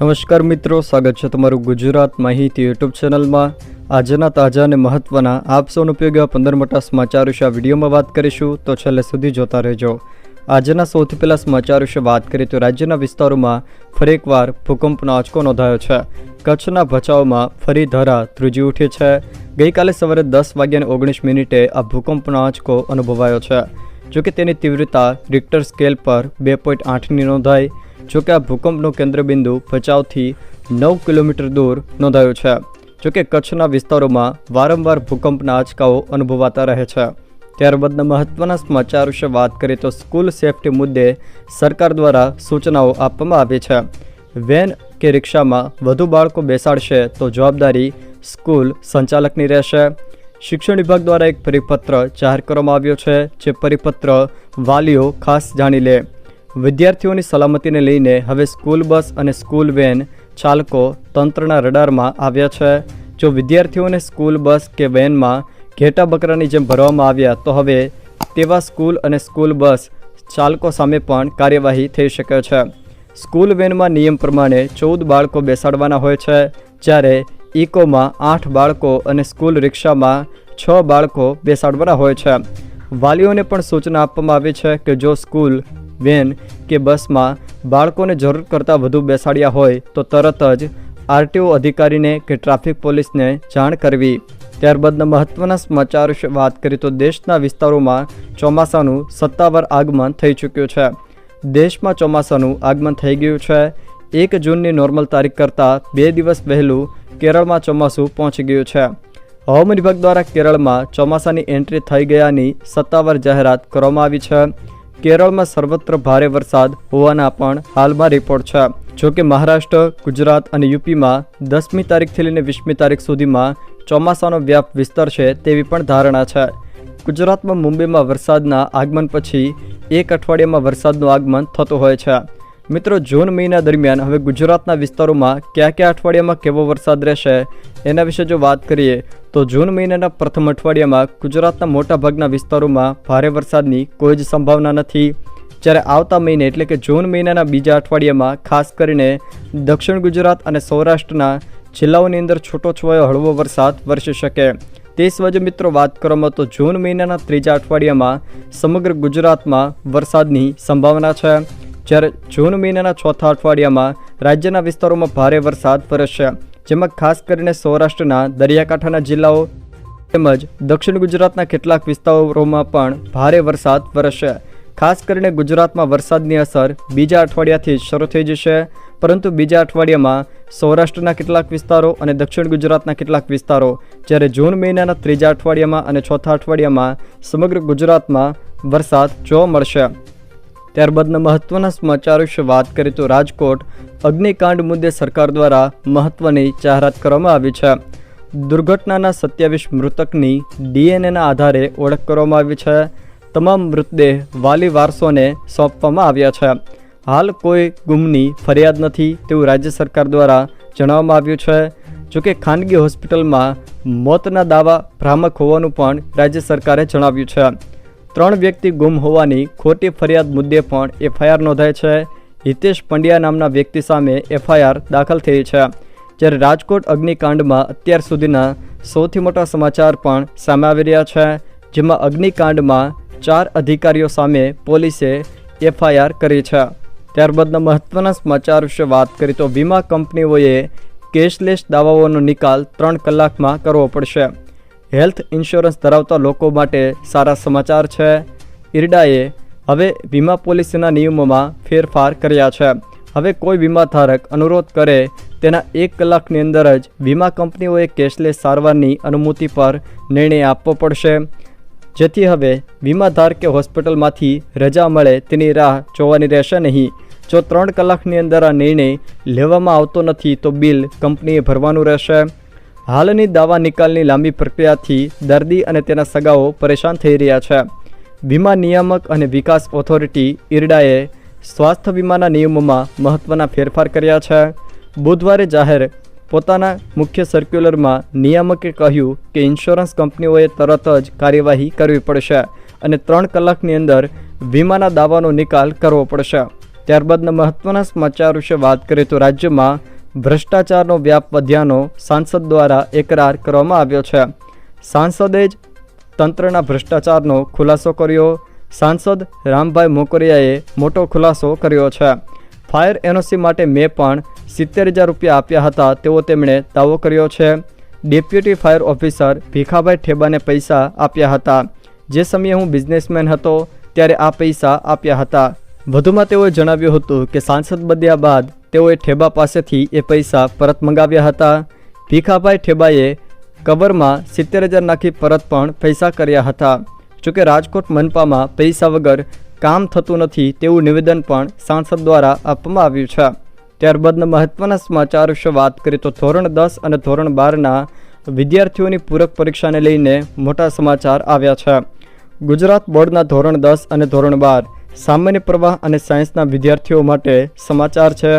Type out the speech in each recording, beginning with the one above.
નમસ્કાર મિત્રો, સ્વાગત છે તમારું ગુજરાત માહિતી યુટ્યુબ ચેનલમાં. આજના તાજા અને મહત્વના આપ સૌનો ઉપયોગ એવા પંદર મોટા સમાચાર વિશે આ વિડીયોમાં વાત કરીશું, તો છેલ્લે સુધી જોતા રહેજો. આજના સૌથી પહેલાં સમાચાર વિશે વાત કરીએ, તો રાજ્યના વિસ્તારોમાં ફરી એકવાર ભૂકંપનો આંચકો નોંધાયો છે. કચ્છના ભચાઉમાં ફરી ધરા ધ્રુજી ઉઠી છે. ગઈકાલે સવારે દસ વાગ્યાને ઓગણીસ મિનિટે આ ભૂકંપનો આંચકો અનુભવાયો છે. જોકે તેની તીવ્રતા રિક્ટર સ્કેલ પર બે પોઈન્ટ આઠની નોંધાઈ. જોકે આ ભૂકંપનું કેન્દ્રબિંદુ ભચાઉથી નવ કિલોમીટર દૂર નોંધાયું છે. જોકે કચ્છના વિસ્તારોમાં વારંવાર ભૂકંપના આંચકાઓ અનુભવાતા રહે છે. ત્યારબાદના મહત્વના સમાચાર વિશે વાત કરીએ તો સ્કૂલ સેફટી મુદ્દે સરકાર દ્વારા સૂચનાઓ આપવામાં આવી છે. વેન કે રિક્ષામાં વધુ બાળકો બેસાડશે તો જવાબદારી સ્કૂલ સંચાલકની રહેશે. શિક્ષણ વિભાગ દ્વારા એક પરિપત્ર જાહેર કરવામાં આવ્યો છે, જે પરિપત્ર વાલીઓ ખાસ જાણી લે. વિદ્યાર્થીઓની સલામતીને લઈને હવે સ્કૂલ બસ અને સ્કૂલ વેન ચાલકો તંત્રના રડારમાં આવ્યા છે. જો વિદ્યાર્થીઓને સ્કૂલ બસ કે વેનમાં ઘેટા બકરાની જેમ ભરવામાં આવ્યા, તો હવે તેવા સ્કૂલ અને સ્કૂલ બસ ચાલકો સામે પણ કાર્યવાહી થઈ શકે છે. સ્કૂલ વેનમાં નિયમ પ્રમાણે ચૌદ બાળકો બેસાડવાના હોય છે, જ્યારે ઇકોમાં આઠ બાળકો અને સ્કૂલ રિક્ષામાં છ બાળકો બેસાડવાના હોય છે. વાલીઓને પણ સૂચના આપવામાં આવી છે કે જો સ્કૂલ વેન કે બસમાં બાળકોને જરૂર કરતાં વધુ બેસાડ્યા હોય તો તરત જ આરટીઓ અધિકારીને કે ટ્રાફિક પોલીસને જાણ કરવી. ત્યારબાદના મહત્ત્વના સમાચાર વિશે વાત કરીએ તો દેશના વિસ્તારોમાં ચોમાસાનું સત્તાવાર આગમન થઈ ચૂક્યું છે. દેશમાં ચોમાસાનું આગમન થઈ ગયું છે. એક જૂનની નોર્મલ તારીખ કરતાં બે દિવસ વહેલું કેરળમાં ચોમાસું પહોંચી ગયું છે. હવામાન વિભાગ દ્વારા કેરળમાં ચોમાસાની એન્ટ્રી થઈ ગયાની સત્તાવાર જાહેરાત કરવામાં આવી છે. કેરળમાં સર્વત્ર ભારે વરસાદ હોવાના પણ હાલમાં રિપોર્ટ છે. જોકે મહારાષ્ટ્ર, ગુજરાત અને યુપીમાં દસમી તારીખથી લઈને વીસમી તારીખ સુધીમાં ચોમાસાનો વ્યાપ વિસ્તરશે તેવી પણ ધારણા છે. ગુજરાતમાં મુંબઈમાં વરસાદના આગમન પછી એક અઠવાડિયામાં વરસાદનું આગમન થતું હોય છે. મિત્રો, જૂન મહિના દરમિયાન હવે ગુજરાતના વિસ્તારોમાં કયા કયા અઠવાડિયામાં કેવો વરસાદ રહેશે એના વિશે જો વાત કરીએ, તો જૂન મહિનાના પ્રથમ અઠવાડિયામાં ગુજરાતના મોટાભાગના વિસ્તારોમાં ભારે વરસાદની કોઈ જ સંભાવના નથી. જ્યારે આવતા મહિને એટલે કે જૂન મહિનાના બીજા અઠવાડિયામાં, ખાસ કરીને દક્ષિણ ગુજરાત અને સૌરાષ્ટ્રના જિલ્લાઓની અંદર છૂટોછવાયો હળવો વરસાદ વરસી શકે. તે સિવાય મિત્રો વાત કરવામાં તો જૂન મહિનાના ત્રીજા અઠવાડિયામાં સમગ્ર ગુજરાતમાં વરસાદની સંભાવના છે. જ્યારે જૂન મહિનાના ચોથા અઠવાડિયામાં રાજ્યના વિસ્તારોમાં ભારે વરસાદ વરસશે જેમાં ખાસ કરીને સૌરાષ્ટ્રના દરિયાકાંઠાના જિલ્લાઓ તેમજ દક્ષિણ ગુજરાતના કેટલાક વિસ્તારોમાં પણ ભારે વરસાદ વરસશે ખાસ કરીને ગુજરાતમાં વરસાદની અસર બીજા અઠવાડિયાથી શરૂ થઈ જશે, પરંતુ બીજા અઠવાડિયામાં સૌરાષ્ટ્રના કેટલાક વિસ્તારો અને દક્ષિણ ગુજરાતના કેટલાક વિસ્તારો, જ્યારે જૂન મહિનાના ત્રીજા અઠવાડિયામાં અને ચોથા અઠવાડિયામાં સમગ્ર ગુજરાતમાં વરસાદ જોવા મળશે. ત્યારબાદના મહત્ત્વના સમાચાર વિશે વાત કરીએ તો રાજકોટ, અગ્નિકાંડ મુદ્દે સરકાર દ્વારા મહત્ત્વની જાહેરાત કરવામાં આવી છે. દુર્ઘટનાના સત્યાવીસ મૃતકની ડીએનએના આધારે ઓળખ કરવામાં આવી છે. તમામ મૃતદેહ વાલી વારસોને સોંપવામાં આવ્યા છે. હાલ કોઈ ગુમની ફરિયાદ નથી તેવું રાજ્ય સરકાર દ્વારા જણાવવામાં આવ્યું છે. જોકે ખાનગી હોસ્પિટલમાં મોતના દાવા ભ્રામક હોવાનું પણ રાજ્ય સરકારે જણાવ્યું છે. ત્રણ વ્યક્તિ ગુમ હોવાની ખોટી ફરિયાદ મુદ્દે પણ એફઆઈઆર નોંધાઈ છે. હિતેશ પંડ્યા નામના વ્યક્તિ સામે એફઆઈઆર દાખલ થઈ છે. જ્યારે રાજકોટ અગ્નિકાંડમાં અત્યાર સુધીના સૌથી મોટા સમાચાર પણ સામે આવી રહ્યા છે, જેમાં અગ્નિકાંડમાં ચાર અધિકારીઓ સામે પોલીસે એફઆઈઆર કરી છે. ત્યારબાદના મહત્ત્વના સમાચાર વિશે વાત કરી તો વીમા કંપનીઓએ કેશલેસ દાવાઓનો નિકાલ ત્રણ કલાકમાં કરવો પડશે. હેલ્થ ઇન્સ્યોરન્સ ધરાવતા લોકો માટે સારા સમાચાર છે. ઇરડાએ હવે વીમા પોલિસીના નિયમોમાં ફેરફાર કર્યા છે. હવે કોઈ વીમાધારક અનુરોધ કરે તેના એક કલાકની અંદર જ વીમા કંપનીઓએ કેશલેસ સારવારની અનુમતિ પર નિર્ણય આપવો પડશે. જેથી હવે વીમાધારકે હોસ્પિટલમાંથી રજા મળે તેની રાહ જોવાની રહેશે નહીં. જો ત્રણ કલાકની અંદર આ નિર્ણય લેવામાં આવતો નથી તો બિલ કંપનીએ ભરવાનું રહેશે. હાલની દાવા નિકાલની લાંબી પ્રક્રિયાથી દર્દી અને તેના સગાઓ પરેશાન થઈ રહ્યા છે. વીમા નિયામક અને વિકાસ ઓથોરિટી ઇરડાએ સ્વાસ્થ્ય વીમાના નિયમોમાં મહત્ત્વના ફેરફાર કર્યા છે. બુધવારે જાહેર પોતાના મુખ્ય સર્ક્યુલરમાં નિયામકે કહ્યું કે ઇન્સ્યોરન્સ કંપનીઓએ તરત જ કાર્યવાહી કરવી પડશે અને ત્રણ કલાકની અંદર વીમાના દાવાનો નિકાલ કરવો પડશે. ત્યારબાદના મહત્ત્વના સમાચાર વિશે વાત કરીએ તો રાજ્યમાં ભ્રષ્ટાચારનો વ્યાપ વધ્યાનો સાંસદ દ્વારા એકરાર કરવામાં આવ્યો છે. સાંસદે જ તંત્રના ભ્રષ્ટાચારનો ખુલાસો કર્યો. સાંસદ રામભાઈ મોકરિયાએ મોટો ખુલાસો કર્યો છે. ફાયર એનઓસી માટે મેં પણ સિત્તેર હજાર રૂપિયા આપ્યા હતા તેવો તેમણે દાવો કર્યો છે. ડેપ્યુટી ફાયર ઓફિસર ભીખાભાઈ ઠેબાને પૈસા આપ્યા હતા. જે સમયે હું બિઝનેસમેન હતો ત્યારે આ પૈસા આપ્યા હતા. વધુમાં તેઓએ જણાવ્યું હતું કે સાંસદ બન્યા બાદ તેઓએ ઠેબા પાસેથી એ પૈસા પરત મંગાવ્યા હતા. ભીખાભાઈ ઠેબાએ કવરમાં સિત્તેર હજાર નાખી પરત પણ પૈસા કર્યા હતા. જોકે રાજકોટ મનપામાં પૈસા વગર કામ થતું નથી તેવું નિવેદન પણ સાંસદ દ્વારા આપવામાં આવ્યું છે. ત્યારબાદના મહત્વના સમાચાર વિશે વાત કરીએ તો ધોરણ દસ અને ધોરણ બારના વિદ્યાર્થીઓની પૂરક પરીક્ષાને લઈને મોટા સમાચાર આવ્યા છે. ગુજરાત બોર્ડના ધોરણ દસ અને ધોરણ બાર સામાન્ય પ્રવાહ અને સાયન્સના વિદ્યાર્થીઓ માટે સમાચાર છે.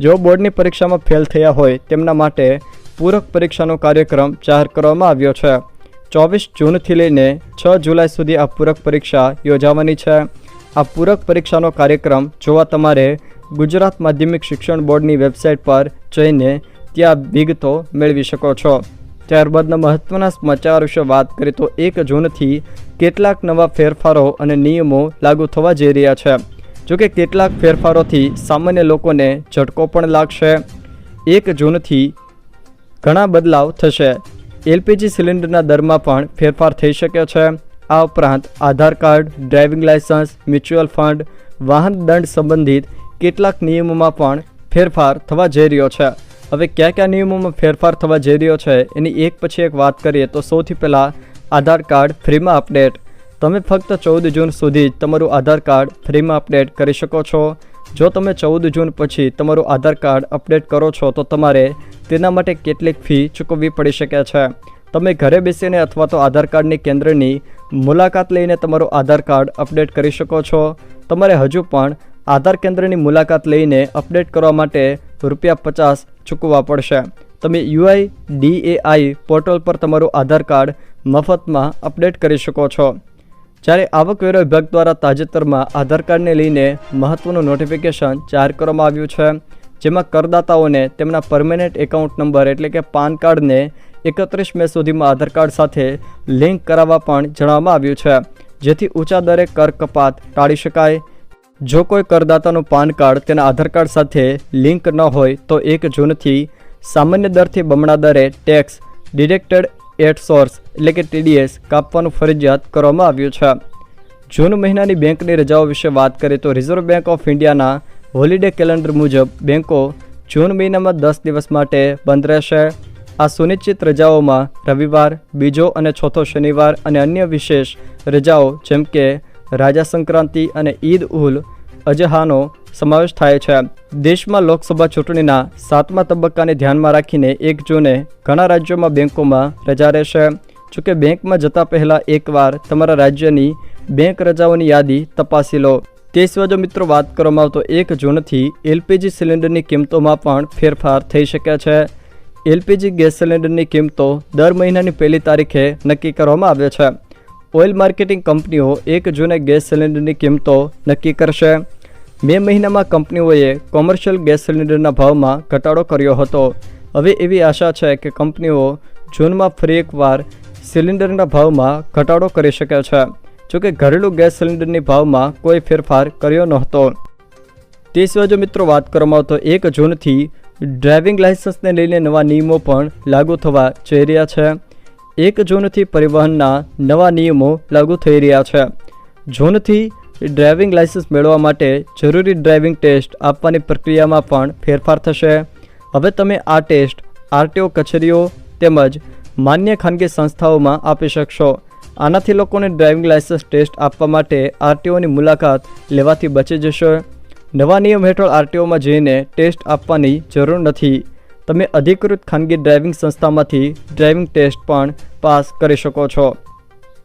જેઓ બોર્ડની પરીક્ષામાં ફેલ થયા હોય તેમના માટે પૂરક પરીક્ષાનો કાર્યક્રમ જાહેર કરવામાં આવ્યો છે. ચોવીસ જૂનથી લઈને છ જુલાઈ સુધી આ પૂરક પરીક્ષા યોજાવાની છે. આ પૂરક પરીક્ષાનો કાર્યક્રમ જોવા તમારે ગુજરાત માધ્યમિક શિક્ષણ બોર્ડની વેબસાઇટ પર જઈને ત્યાં વિગતો મેળવી શકો છો. ત્યારબાદના મહત્ત્વના સમાચાર વિશે વાત કરીએ તો એક જૂનથી કેટલાક નવા ફેરફારો અને નિયમો લાગુ થવા જઈ રહ્યા છે. જોકે કેટલાક ફેરફારોથી સામાન્ય લોકોને ઝટકો પણ લાગશે. એક જૂનથી ઘણા બદલાવ થશે. એલપીજી સિલિન્ડરના દરમાં પણ ફેરફાર થઈ શકે છે. આ ઉપરાંત Aadhaar card, driving licence mutual fund, વાહન દંડ સંબંધિત કેટલાક નિયમોમાં પણ ફેરફાર થવા જઈ રહ્યો છે. હવે કયા કયા નિયમોમાં ફેરફાર થવા જઈ રહ્યો છે એની એક પછી એક વાત કરીએ તો સૌથી પહેલાં આધાર કાર્ડ ફ્રીમાં અપડેટ. તમે ફક્ત ચૌદ જૂન સુધી તમારું આધાર કાર્ડ ફ્રીમાં અપડેટ કરી શકો છો. જો તમે ચૌદ જૂન પછી તમારું આધાર કાર્ડ અપડેટ કરો છો, તો તમારે તેના માટે કેટલીક ફી ચૂકવવી પડી શકે છે. તમે ઘરે બેસીને અથવા તો આધાર કાર્ડની કેન્દ્રની મુલાકાત લઈને તમારું આધાર કાર્ડ અપડેટ કરી શકો છો. તમારે હજુ પણ આધાર કેન્દ્રની મુલાકાત લઈને અપડેટ કરવા માટે રૂપિયા પચાસ ચૂકવવા પડશે. તમે યુઆઈ ડીએઆઈ પોર્ટલ પર તમારું આધાર કાર્ડ મફતમાં અપડેટ કરી શકો છો. જ્યારે આવકવેરો વિભાગ દ્વારા તાજેતરમાં આધાર કાર્ડને લઈને મહત્વનું નોટિફિકેશન જાહેર કરવામાં આવ્યું છે, જેમાં કરદાતાઓને તેમના પરમેનન્ટ એકાઉન્ટ નંબર એટલે કે પાન કાર્ડને એકત્રીસ મે સુધીમાં આધાર કાર્ડ સાથે લિંક કરાવવા પણ જણાવવામાં આવ્યું છે, જેથી ઊંચા દરે કર કપાત ટાળી શકાય. જો કોઈ કરદાતાનું પાન કાર્ડ તેના આધાર કાર્ડ સાથે લિંક ન હોય તો એક જૂનથી સામાન્ય દરથી બમણા દરે ટેક્સ ડિરેક્ટેડ એટ સોર્સ એટલે કે ટીડીએસ કાપવાનું ફરજિયાત કરવામાં આવ્યું છે. જૂન મહિનાની બેંકની રજાઓ વિશે વાત કરીએ તો રિઝર્વ બેંક ઓફ ઇન્ડિયાના હોલિડે કેલેન્ડર મુજબ બેંકો જૂન મહિનામાં દસ દિવસ માટે બંધ રહેશે. આ સુનિશ્ચિત રજાઓમાં રવિવાર, બીજો અને ચોથો શનિવાર અને અન્ય વિશેષ રજાઓ જેમ કે રાજા સંક્રાંતિ અને ઈદ ઉલ અજહાનો સમાવેશ થાય છે. દેશમાં લોકસભા ચૂંટણીના સાતમા તબક્કાને ધ્યાનમાં રાખીને એક જૂને ઘણા રાજ્યોમાં બેંકોમાં રજા રહેશે. જોકે બેંકમાં જતા પહેલાં એકવાર તમારા રાજ્યની બેંક રજાઓની યાદી તપાસી લો. તે સિવાય જો મિત્રો વાત કરવામાં આવતો એક જૂનથી એલપીજી સિલિન્ડરની કિંમતોમાં પણ ફેરફાર થઈ શકે છે. એલપીજી ગેસ સિલિન્ડરની કિંમતો દર મહિનાની પહેલી તારીખે નક્કી કરવામાં આવે છે. ઓઇલ માર્કેટિંગ કંપનીઓ એક જૂને ગેસ સિલિન્ડરની કિંમતો નક્કી કરશે. મે મહિનામાં કંપનીઓએ કોમર્શિયલ ગેસ સિલિન્ડરના ભાવમાં ઘટાડો કર્યો હતો. હવે એવી આશા છે કે કંપનીઓ જૂનમાં ફરી એકવાર સિલિન્ડરના ભાવમાં ઘટાડો કરી શકે છે. જોકે ઘરેલું ગેસ સિલિન્ડરની ભાવમાં કોઈ ફેરફાર કર્યો નહોતો. તે સિવાય જો મિત્રો વાત કરવામાં તો એક જૂનથી ડ્રાઇવિંગ લાઇસન્સને લઈને નવા નિયમો પણ લાગુ થવા જઈ રહ્યા છે. એક જૂનથી પરિવહનના નવા નિયમો લાગુ થઈ રહ્યા છે. જૂનથી ડ્રાઇવિંગ લાયસન્સ મેળવવા માટે જરૂરી ડ્રાઇવિંગ ટેસ્ટ આપવાની પ્રક્રિયામાં પણ ફેરફાર થશે. હવે તમે આ ટેસ્ટ આરટીઓ કચેરીઓ તેમજ માન્ય ખાનગી સંસ્થાઓમાં આપી શકશો. આનાથી લોકોને ડ્રાઇવિંગ લાયસન્સ ટેસ્ટ આપવા માટે આરટીઓની મુલાકાત લેવાથી બચી જશે. નવા નિયમ હેઠળ આરટીઓમાં જઈને ટેસ્ટ આપવાની જરૂર નથી. તમે અધિકૃત ખાનગી ડ્રાઇવિંગ સંસ્થામાંથી ડ્રાઇવિંગ ટેસ્ટ પણ પાસ કરી શકો છો.